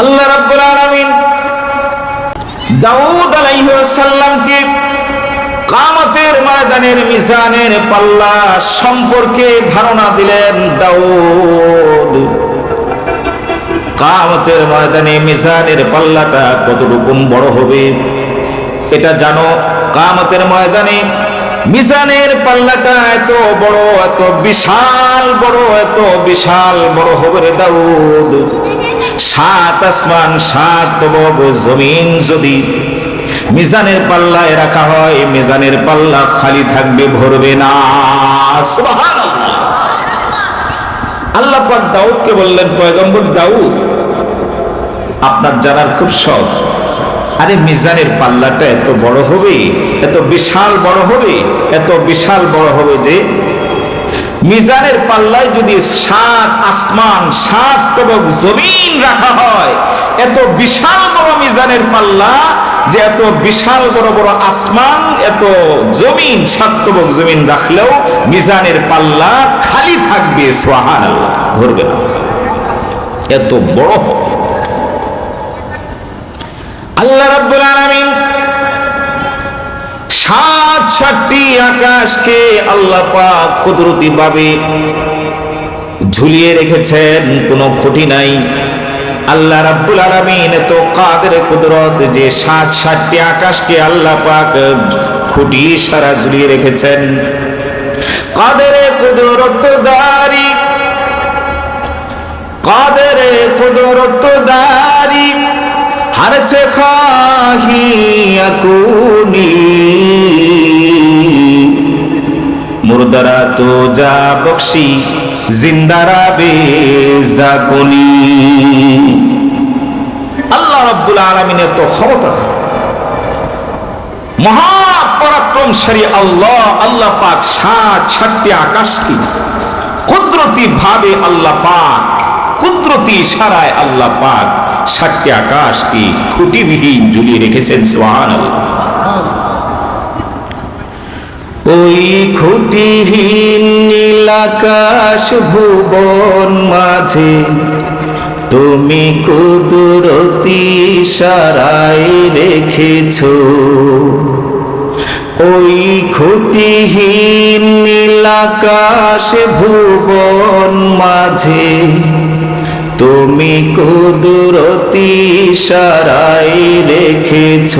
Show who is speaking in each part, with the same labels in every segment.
Speaker 1: আল্লাহ রাব্বুল আলামিন দাউদ আলাইহিস সালামকে কামতের ময়দানের মিজানের পাল্লা সম্পর্কে ধারণা দিলেন দাউদ। কামতের ময়দানে মিজানের পাল্লাটা কতটুকু বড় হবে? এটা জানো, কামতের ময়দানে মিজানের পাল্লাটা এত বড়, এত বিশাল বড়, এত বিশাল বড় হবে রে দাউদ। সাত আসমান, সাত তবক জমিন যদি মিজানের পাল্লায় রাখা হয়, মিজানের পাল্লা খালি থাকবে, ভরবে না। আল্লাহ পাক দাউদকে বললেন, পয়গম্বর দাউদ, আপনার জানার খুব শখ। আরে মিজানের পাল্লাটা এত বড় হবে, এত বিশাল বড় হবে, এত বিশাল বড় হবে যে মিজানের পাল্লায় যদি সাত আসমান, সাত তবক জমিন রাখা হয়, এত বিশাল বড় মিজানের পাল্লা যে এত বিশাল বড় বড় আসমান, এত জমিন, সাত তবক জমিন রাখলেও মিজানের পাল্লা খালি থাকবে সোহান ধরবে না। এত বড় হবে। আল্লাহ রাব্বুল আলামিন সাত সাতটি আকাশকে আল্লাহ পাক কুদরতি ভাবে ঝুলিয়ে রেখেছেন, কোনো খুঁটি নাই। আল্লাহ রাব্বুল আলামিন এত কাদের কুদরত যে সাত সাতটি আকাশকে আল্লাহ পাক খুঁটি সারা ঝুলিয়ে রেখেছেন। কাদের কুদরত দারি কাদের কুদরত দারি হারছে খাহি আকুনি। মুর্দারা তো যা বকশি, জিন্দারা বেজাকুনি আল্লাহ রাব্বুল আলামিনের তো ক্ষমতা মহাপরাক্রমশালী আল্লাহ আল্লাহ পাক সাত, সাতটি আকাশকে কুদরতি ভাবে আল্লাহ পাক, কুদরতি ইশারায় আল্লাহ পাক সাতটি আকাশকে খুঁটিবিহীন ঝুলিয়ে রেখেছেন, সুবহানাল্লাহ। ওই খুঁটিহীন নীলাকাশ ভুবন মাঝে তুমি কুদরতি সারাই রেখেছ। ওই খুঁটিহীন নীলাকাশ ভুবন মাঝে তুমি কুদরতি সারাই রেখেছ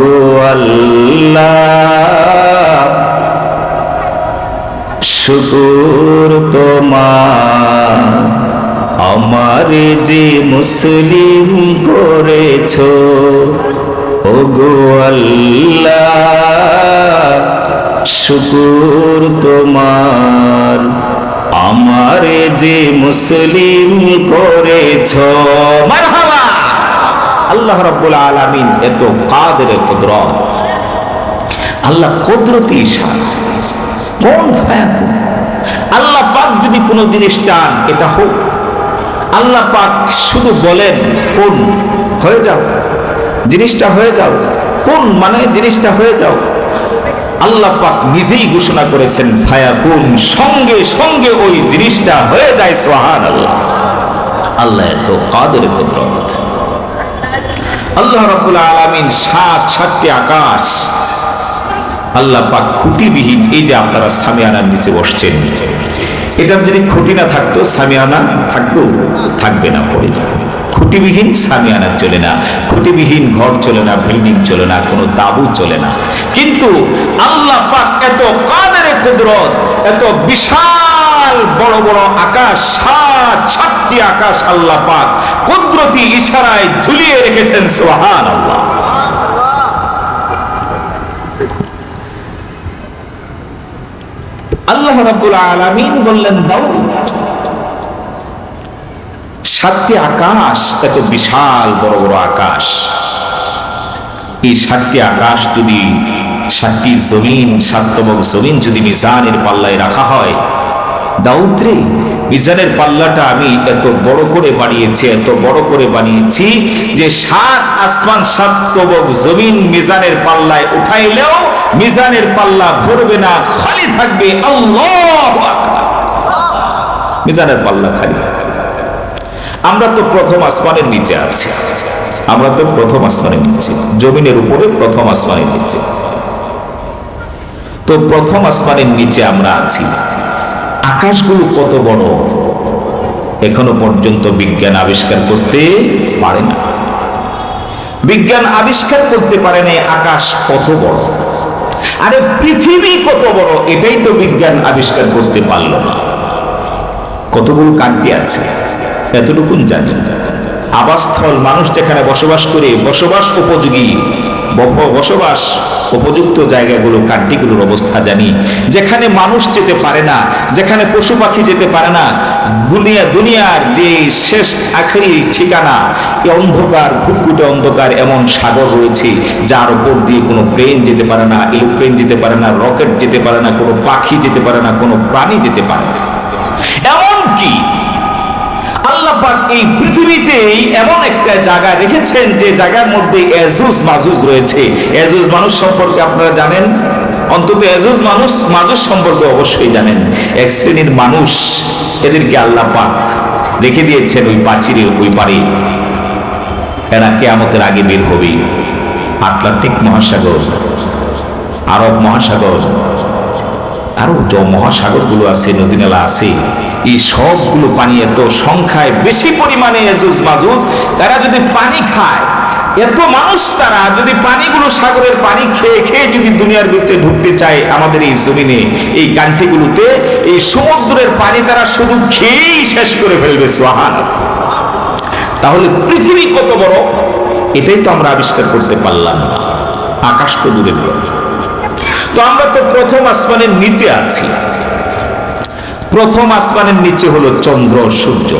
Speaker 1: গো আল্লাহ। শুকুর তোমার, আমার যে মুসলিম করেছ, ও গো আল্লাহ। শুকুর তোমার আমার যে মুসলিম করেছ। আল্লাহ রাব্বুল আলামিন এত কাদের কুদরত। আল্লাহ কুদরতি কোন আল্লাহ পাক যদি কোনো জিনিস চান, এটা হোক। আল্লাহ পাক শুধু বলেন, কোন? হয়ে যাও। জিনিসটা হয়ে যাও। কোন? মানে জিনিসটা হয়ে যাও। আল্লাহ পাক নিজেই ঘোষণা করেছেন, ফায়াকুন সঙ্গে সঙ্গে ওই জিনিসটা হয়ে যায় সোহান আল্লাহ আল্লাহ এত কাদের কুদরত। আল্লাহ রাব্বুল আলামিন সাত, সাতটি আকাশ। আল্লাহ পাক খুঁটিবিহীন, এই যে আপনারা সামিয়ানার নিচে বসছেন। এটা যদি খুঁটি না থাকতো, সামিয়ানা থাকতো থাকবে না, পড়ে যাবে। খুঁটিবিহীন সামিয়ানা চলে না, খুঁটিবিহীন ঘর চলে না বিল্ডিং চলে না, কোনো তাবু চলে না। কিন্তু আল্লাহ পাক এত কাদের কুদরত, এত বিশাল বড় বড় আকাশ, সাত, সাতটি আকাশ আল্লাহ পাক কুদরতি ইশারায় ঝুলিয়ে রেখেছেন সোহান আল্লাহ আল্লাহ রাব্বুল আলামিন বললেন দাউদ সাতটি আকাশ, এত বিশাল বড় বড় আকাশ। এই সাতটি আকাশ যদি সাতটি জমিন সাতবক জমিন যদি মিজানের পাল্লায় রাখা হয়, দাউদ রে, মিজানের পাল্লাটা আমি এত বড় করে বানিয়েছি, এত বড় করে বানিয়েছি যে সাত আসমান সাত কবক জমিন মিজানের পাল্লায় উঠাইলেও মিজানের পাল্লা ভরবে না, খালি থাকবে আল্লাহ মিজানের পাল্লা খালি। থাকবে আমরা তো প্রথম আসমানের নিচে আছি। আমরা তো প্রথম আসমানের নিচে। জমিনের উপরে প্রথম আসমানের নিচে। তো প্রথম আসমানের নিচে আমরা আছি। আকাশগুলো কত বড়? এখনও পর্যন্ত বিজ্ঞান আবিষ্কার করতে পারে না। বিজ্ঞান আবিষ্কার করতে পারে না, আকাশ কত বড়? আরে পৃথিবী কত বড়, এটাই তো বিজ্ঞান আবিষ্কার করতে পারল না। কতগুলো কান্তি আছে? এতটুকু জানি। আবাসস্থল মানুষ যেখানে বসবাস করে, বসবাস উপযোগী বসবাস উপযুক্ত জায়গাগুলো, কান্ট্রিগুলোর অবস্থা জানি। যেখানে মানুষ যেতে পারে না, যেখানে পশু পাখি যেতে পারে না, দুনিয়া, দুনিয়ার যে শেষ, আখেরি ঠিকানা অন্ধকার, ঘুটঘুটে অন্ধকার এমন সাগর রয়েছে, যার উপর দিয়ে কোনো প্লেন যেতে পারে না এরোপ্লেন যেতে পারে না রকেট যেতে পারে না, কোনো পাখি যেতে পারে না, কোনো প্রাণী যেতে পারে না এমন কি আল্লাহ পাক এই পৃথিবীতেই এমন একটা জায়গা রেখেছেন যে জায়গার মধ্যে এজুজ মাজুজ রয়েছে। এজুজ মানুষ সম্পর্কে আপনারা জানেন? অন্তত এজুজ মানুষ মাজুজ সম্পর্কে অবশ্যই জানেন। এক শ্রেণির মানুষ, এদেরকে আল্লাহ পাক রেখে দিয়েছেন ওই প্রাচীরের ওই পারে। এরা কেয়ামতের আগে বের হবে। আটলান্টিক মহাসাগর, আরব মহাসাগর, আরও যে মহাসাগরগুলো আছে নদী নালা আছে এই সবগুলো পানি এত সংখ্যায় বেশি পরিমাণে এজুজ মাজুজ তারা যদি পানি খায়, এত মানুষ তারা যদি পানিগুলো সাগরের পানি খেয়ে খেয়ে যদি দুনিয়ার ভিতরে ঢুকতে চায় আমাদের এই জমিনে, এই কান্ট্রিগুলোতে এই সমুদ্রের পানি তারা শুধু খেয়েই শেষ করে ফেলবে সোহান তাহলে পৃথিবী কত বড়? এটাই তো আমরা আবিষ্কার করতে পারলাম না। আকাশ তো দূরের তো আমরা তো প্রথম আসমানের নিচে আছি। প্রথম আসমানের নিচে হলো চন্দ্র সূর্য।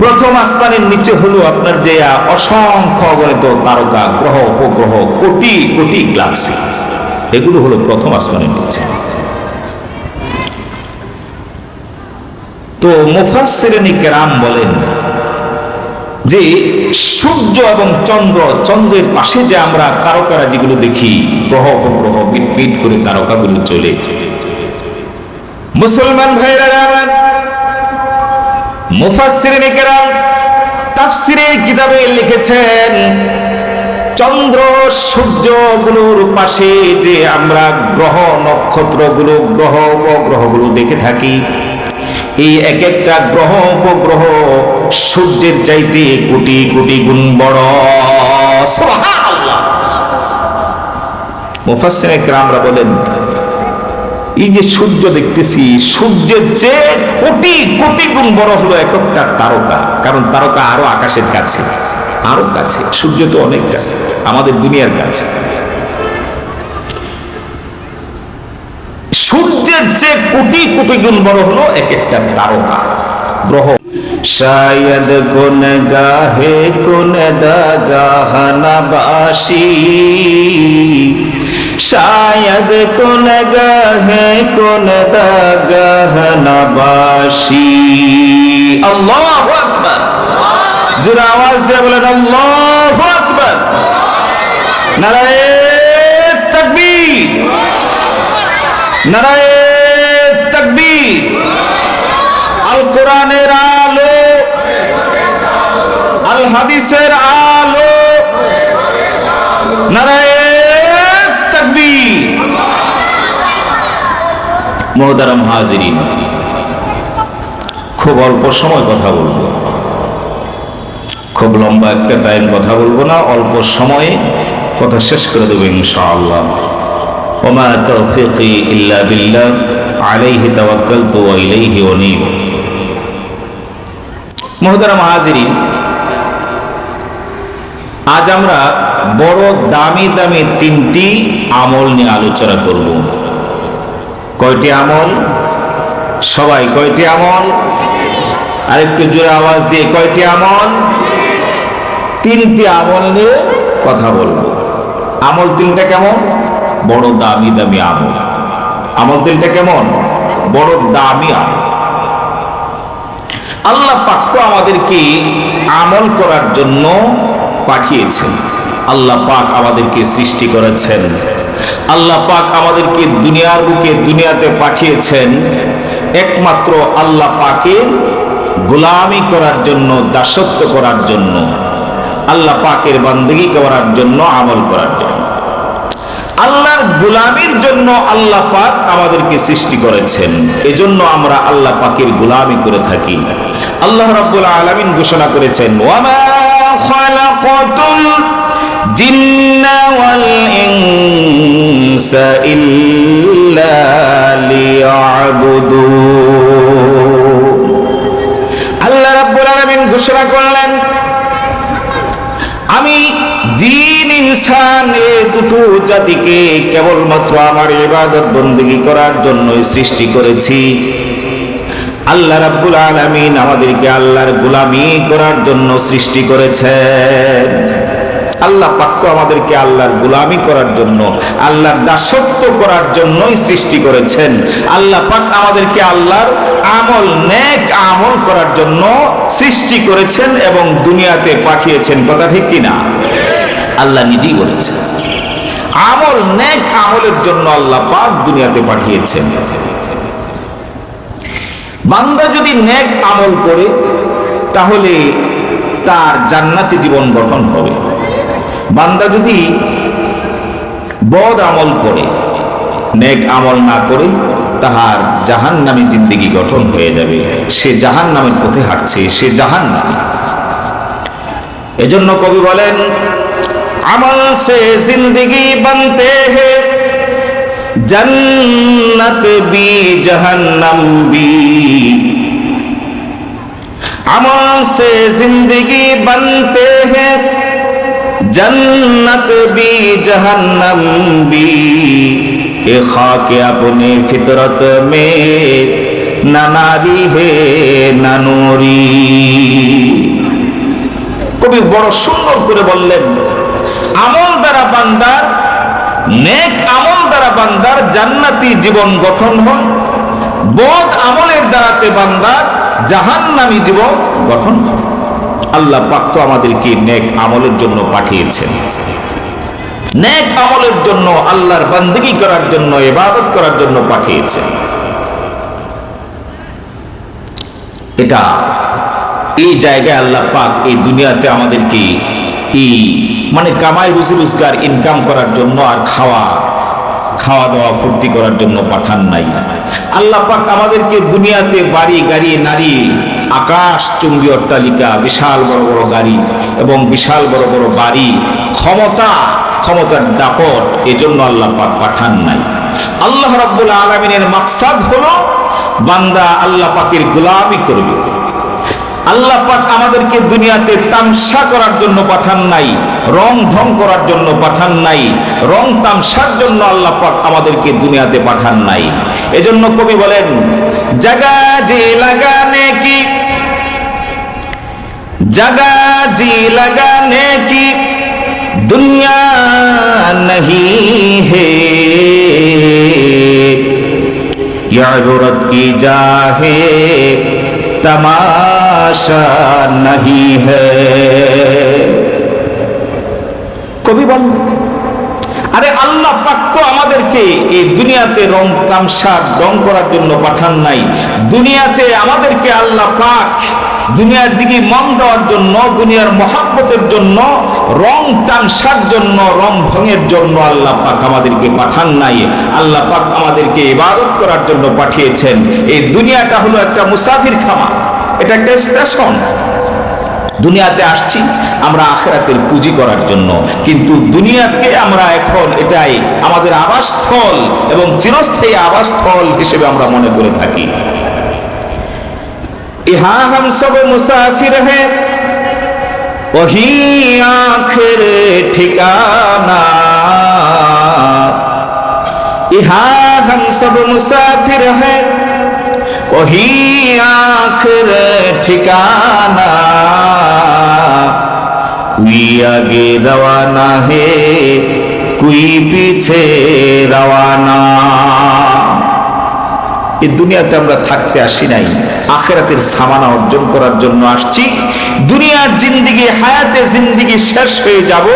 Speaker 1: প্রথম আসমানের নিচে হলো আপনার যে অসংখ্য অগণিত তারকা, গ্রহ, উপগ্রহ, কোটি কোটি গ্লাক্সি এগুলো হলো প্রথম আসমানের নিচে। তো মুফাসসিরিন কেরাম বলেন যে সূর্য এবং চন্দ্র, চন্দ্রের পাশে যে আমরা তারকারা যেগুলো দেখি, গ্রহ, উপগ্রহ বিট বিট করে তারকাগুলো চলে চলে। মুসলমান ভাইরা মুফাসসিরিন কিতাবে লিখেছেন, চন্দ্র সূর্যগুলোর পাশে যে আমরা গ্রহ নক্ষত্রগুলো, গ্রহ উপগ্রহগুলো দেখে থাকি, এই এক একটা গ্রহ উপগ্রহ সূর্যের চাইতে কোটি কোটি গুণ বড়। সুবহানাল্লাহ। মুফাসসিরে কেরামরা বলেন এই যে সূর্য দেখতেছি, সূর্যের চেয়ে কোটি কোটি গুণ বড় হলো এক একটা তারকা, কারণ তারকা আরও আকাশের কাছে, আরও কাছে, সূর্য তো অনেক কাছে, আমাদের দুনিয়ার কাছে। সূর্যের চেয়ে কোটি কোটি গুণ বড় হলো এক একটা তারকা, গ্রহ। শায়দ কোন গাহে কোন দাগাহানাবাসী শায়দ কোন গাহে কোন দাগাহানাবাসী আল্লাহু আকবার জোরে আওয়াজ দিয়ে বলেন আল্লাহু আকবার নারায়ে তাকবীর নারায়ে তাকবীর আল কোরআনের আলো আল হাদিসের আলো নারায়ে তাকবীর মোহতারাম হাজিরিন, খুব অল্প সময় কথা বলব। খুব লম্বা একটা টাইম কথা বলব না, অল্প সময়ে কথা শেষ করে দেবো ইনশাআল্লাহ। ওমা তৌফিকি ইল্লা বিল্লাহ, আলাইহি তাওয়াক্কালতু ওয়া ইলাইহি উনীব। মুহতারাম হাজিরিন, আজ আমরা বড় দামি দামি তিনটি আমল নিয়ে আলোচনা করব। কয়টি আমল? সবাই কয়টি আমল? আরেকটু জোরে আওয়াজ দিয়ে কয়টি আমল? তিনটি আমল নিয়ে কথা বলব। আমল তিনটা কেমন? বড় দামি দামি আমল। আমল তিনটা কেমন? বড় দামি আমল। আল্লাহ পাক তো আমাদেরকে আমল করার জন্য পাঠিয়েছেন। আল্লাহ পাক আমাদেরকে সৃষ্টি করেছেন। আল্লাহ পাক আমাদেরকে দুনিয়ার বুকে দুনিয়াতে পাঠিয়েছেন। একমাত্র আল্লাহ পাকের গোলামি করার জন্য, দাসত্ব করার জন্য, আল্লাহ পাকের বান্দিগি করার জন্য, আমল করার জন্য। আল্লাহর গোলামির জন্য আল্লাহ পাক আমাদেরকে সৃষ্টি করেছেন। এজন্য আমরা আল্লাহ পাকের গোলামি করে থাকি। আল্লাহ রাব্বুল আলামিন ঘোষণা করেছেন ওয়ামা খালাকাতুল জিন্না ওয়াল আল্লাহ রাব্বুল আলামিন ঘোষণা করলেন, আমি জিন, ইনসান, এ দুটো জাতিকে কেবলমাত্র আমার ইবাদত বন্দেগী করার জন্যই সৃষ্টি করেছি। আল্লাহ রাব্বুল আলামিন আমাদেরকে আল্লাহর গোলামি করার জন্য সৃষ্টি করেছেন। আল্লাহ পাক তো আমাদেরকে আল্লাহর গোলামি করার জন্য, আল্লাহর দাসত্ব করার জন্যই সৃষ্টি করেছেন। আল্লাহ পাক আমাদেরকে আল্লাহর আমল, নেক আমল করার জন্য সৃষ্টি করেছেন এবং দুনিয়াতে পাঠিয়েছেন। কথা ঠিক কিনা? আল্লাহ নিজেই বলেছেন। আমল, নেক আমলের জন্য আল্লাহ পাক দুনিয়াতে পাঠিয়েছেন। বান্দা যদি নেক আমল করে, তাহলে তার জান্নাতি জীবন গঠন হবে। বান্দা যদি বদ আমল করে, নেক আমল না করে, তাহার জাহান নামে জিন্দিগি গঠন হয়ে যাবে। সে জাহান নামের পথে হাঁটছে, সে জাহান নাম এজন্য কবি বলেন, আমল সে জিন্দিগি বানতে হে, জন্নত বি জাহান্নাম বি। আমল সে জিন্দিগি বানতে হ্যাঁ जन्नत भी जहन्नम भी ये खाक अपने फितरत में न नारी है न नूरी কবি বড় সুন্দর করে বললেন আমল দ্বারা বান্দার নেক আমল দ্বারা বান্দার জান্নাতি জীবন গঠন হয় বদ আমলের দ্বারাতে বান্দার জাহান্নামী জীবন গঠন হয় আল্লাহ পাক তো আমাদেরকে নেক আমলের জন্য পাঠিয়েছেন। নেক আমলের জন্য আল্লাহর বান্দিগি করার জন্য, ইবাদত করার জন্য পাঠিয়েছেন। এটা এই জায়গায় আল্লাহ পাক এই দুনিয়াতে আমাদেরকে এই মানে কামাই, রুজি, রোজগার ইনকাম করার জন্য আর খাওয়া খাওয়া দাওয়া ফুর্তি করার জন্য পাঠান নাই। আল্লাহ পাক আমাদেরকে দুনিয়াতে বাড়ি, গাড়ি, নারী আকাশ চুম্বী অট্টালিকা, বিশাল বড় বড় গাড়ি এবং বিশাল বড় বড় বাড়ি। ক্ষমতা, ক্ষমতার দাপট, এজন্য আল্লাহ পাঠান নাই। আল্লাহ রাব্বুল আলমিনের মাকসাদ হলো, বান্দা আল্লাহ পাকের গোলামি করবে। আল্লাহ পাক আমাদেরকে দুনিয়াতে তামসা করার জন্য পাঠান নাই, রং ঢং করার জন্য পাঠান নাই, রং তামসার জন্য আল্লাহ পাক আমাদেরকে দুনিয়াতে পাঠান নাই। এজন্য কবি বলেন জাগা যে লাগানে কি জাগা জি লাগানে কি দুনিয়া नहीं है इबारत की जाहे तमाशा नहीं है কবি বল আরে আল্লাহ পাক আমাদেরকে এই দুনিয়াতে রং তামসা রং করার জন্য পাঠান নাই। দুনিয়াতে আমাদেরকে আল্লাহ পাক দুনিয়ার দিকে মন দেওয়ার জন্য, দুনিয়ার মহাব্বতের জন্য, রং তামসার জন্য, রং ভঙের জন্য আল্লাহ পাক আমাদেরকে পাঠান নাই। আল্লাহ পাক আমাদেরকে ইবাদত করার জন্য পাঠিয়েছেন। এই দুনিয়াটা হলো একটা মুসাফির খামা এটা একটা স্টেশন। দুনিয়াতে আসছি, আমরা আখেরাতের পুঁজি করার জন্য। কিন্তু দুনিয়াকে আমরা এখন এটাই, আমাদের আবাসস্থল এবং চিরস্থায়ী আবাসস্থল হিসেবে আমরা মনে করে থাকি। ইহা হাম সব মুসাফির হ্যাঁ ওহি আখের ঠিকানা। ইহা হাম সব মুসাফির হ্যাঁ ওহি আখের ঠিকানা। কুই আগে রওয়ানা হে, কুই পিছে রওয়ানা। এই দুনিয়াতে আমরা থাকতে আসি নাই, আখেরাতের সামানা অর্জন করার জন্য আসছি। দুনিয়ার জিন্দিগি, হায়াতে জিন্দিগি শেষ হয়ে যাব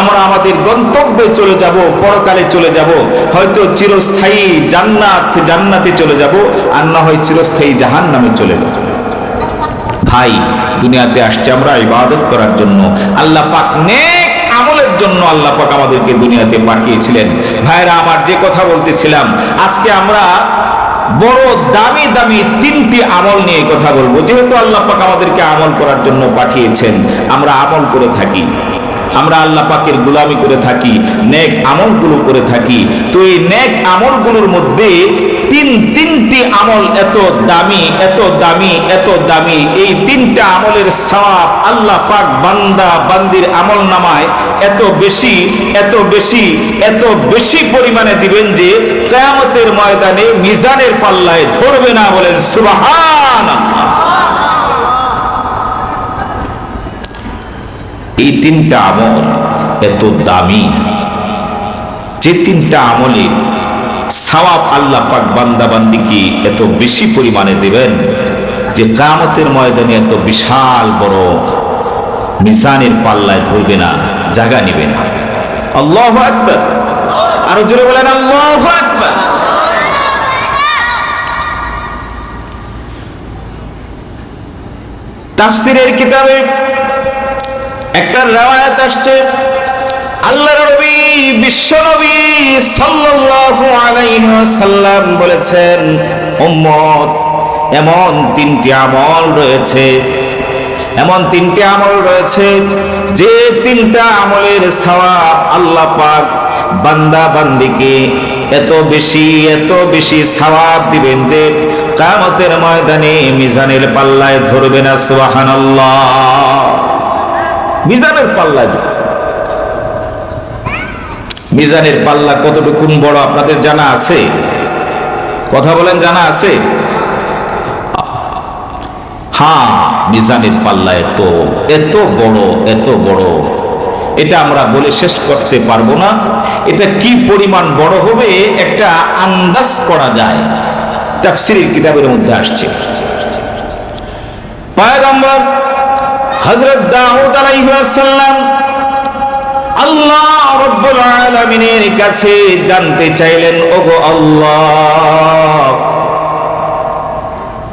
Speaker 1: আমরা আমাদের গন্তব্যে চলে যাব, পরকালে চলে যাব। হয়তো চিরস্থায়ী জান্নাত, জান্নাতে চলে যাব, আর না হয় চিরস্থায়ী জাহান নামে চলে যাব। ভাই, দুনিয়াতে আসছে আমরা ইবাদত করার জন্য। আল্লাহ পাক নেক আমলের জন্য আল্লাহ পাক আমাদেরকে দুনিয়াতে পাঠিয়েছিলেন। ভাইরা, আমার যে কথা বলতেছিলাম, আজকে আমরা বড় দামি দামি তিনটি আমল নিয়ে কথা বলব। যেহেতু আল্লাহ পাক আমাদেরকে আমল করার জন্য পাঠিয়েছেন, আমরা আমল করে থাকি। আমরা আল্লাহ পাকের গুলামি করে থাকি, নেক আমলগুলো করে থাকি। তো এই নেক আমলগুলোর মধ্যে তিন, তিনটি আমল এত দামি এত দামি এত দামি। এই তিনটা আমলের সওয়াব আল্লাহ পাক বান্দা, বান্দির আমল নামায় এত বেশি এত বেশি এত বেশি পরিমাণে দিবেন যে কেয়ামতের ময়দানে মিজানের পাল্লায় ধরবে না বলেন সুবহান এই তিনটা আমল এত দামি। যে তিনটা আমলে সওয়াব আল্লাহ পাক বান্দা বান্দিকে এত বেশি পরিমাণে দেবেন যে কামতের ময়দানে এত বিশাল বড় মিজানের পাল্লায় ধরবে না, জায়গা নিবে না। আল্লাহ আকবার। আরও জোরে বলেন, আল্লাহ আকবার। তাফসিরের কিতাবে একটা রেওয়ায়াত আসছে। আল্লাহর নবী, বিশ্ব নবী সাল্লাল্লাহু আলাইহি ওয়াসাল্লাম বলেছেন, উম্মত, এমন তিনটি আমল রয়েছে, এমন তিনটি আমল রয়েছে, যে তিনটা আমলের সওয়াব আল্লাহ পাক বান্দা বান্দিকে এত বেশি এত বেশি সওয়াব দিবেন যে কামতের ময়দানে মিজানের পাল্লায় ধরবে না, সুবহানাল্লাহ। মিজানের পাল্লা মিজানের পাল্লা কতটুকুন বড় আপনাদের জানা আছে? কথা বলেন, জানা আছে? হ্যাঁ মিজানের পাল্লা এত এত বড় এত বড়। এটা আমরা বলে শেষ করতে পারব না। এটা কি পরিমাণ বড় হবে একটা আন্দাজ করা যায়। তাফসিরের কিতাবের মধ্যে আসছে। পয়গম্বর হযরত দাউদ আলাইহিস সালাম আল্লাহ রব্বুল আলামিনের কাছে জানতে চাইলেন, ওগো আল্লাহ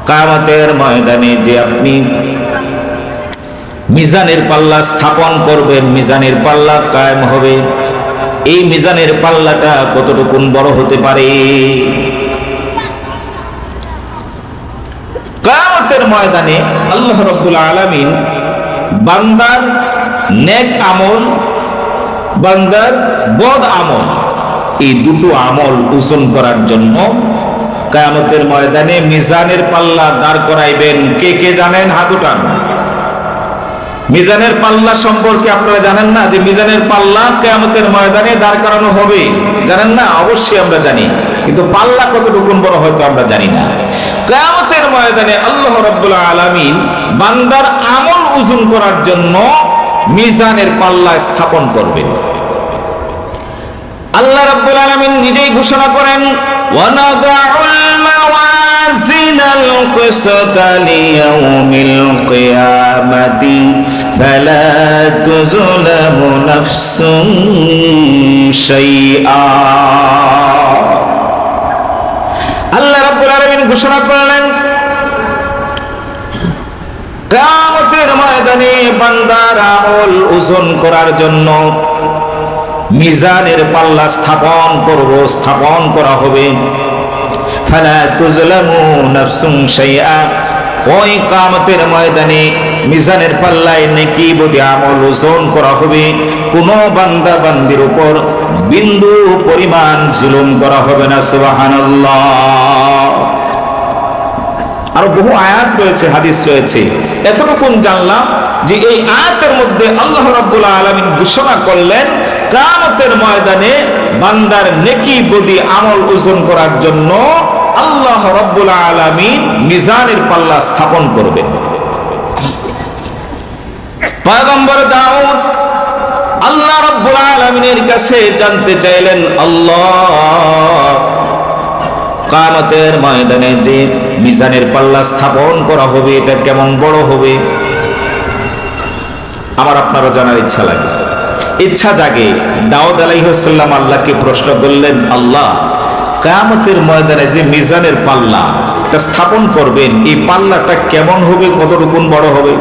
Speaker 1: কামতের ময়দানে যে আপনি মিজানের পাল্লা স্থাপন করবেন, মিজানের পাল্লা কায়েম হবে, এই মিজানের পাল্লাটা কতটুকুন বড় হতে পারে? কামতের ময়দানে আল্লাহ রব্বুল আলামিন বান্দার নেক আমল, বান্দার বদ আমল। এই দুটো আমল ওজন করার জন্য কায়ামতের ময়দানে মিজানের পাল্লা দাঁড় করাইবেন। কে কে জানেন? হাত উঠান। মিজানের পাল্লা সম্পর্কে আপনারা জানেন না যে মিজানের পাল্লা কেয়ামতের ময়দানে দাঁড় করানো হবে। জানেন না? অবশ্যই আমরা জানি। কিন্তু পাল্লা কতটুকুন বড় হয়তো আমরা জানি না। কেয়ামতের ময়দানে আল্লাহ রাব্বুল আলামিন বান্দার আমল ওজন করার জন্য মিজানের পাল্লা স্থাপন করবেন। আল্লাহ রাব্বুল আলামিন নিজেই ঘোষণা করেন, ওয়ানাদাউল আল্লাহ রাব্বুল আলামিন ঘোষণা করলেন, কিয়ামতের ময়দানে বান্দার আমল ওজন করার জন্য মিজানের পাল্লা স্থাপন করব, স্থাপন করা হবে। ফালা তুজলামু নাফসুন শাইআ, ওই কামতের ময়দানে মিজানের পাল্লায় নেকি বদি আমল ওজন করা হবে। কোন বান্দা বান্দির উপর বিন্দু পরিমাণ জুলুম করা হবে না, সুবহানাল্লাহ। আরও বহু আয়াত রয়েছে, হাদিস রয়েছে। এতটুকুন জানলাম যে এই আয়াতের মধ্যে আল্লাহ রাব্বুল আলামিন ঘোষণা করলেন কামতের ময়দানে বান্দার নেকি বদি আমল ওজন করার জন্য আল্লাহ রব্বুল আলামিন মিজানের পাল্লা স্থাপন করবেন। পয়গম্বর দাউদ আল্লাহ রব্বুল আলামিনের কাছে জানতে চাইলেন, আল্লাহ কামতের ময়দানে যে মিজানের পাল্লা স্থাপন করা হবে, এটা কেমন বড় হবে? আমার আপনারও জানার ইচ্ছা লাগে। ইচ্ছা জাগে। দাউদ আলাইহাল্লাম আল্লাহকে প্রশ্ন করলেন, আল্লাহ কামতের ময়দানে যে মিজানের পাল্লা একটা স্থাপন করবেন, এই পাল্লাটা কেমন হবে, কতটুকুন বড় হবে?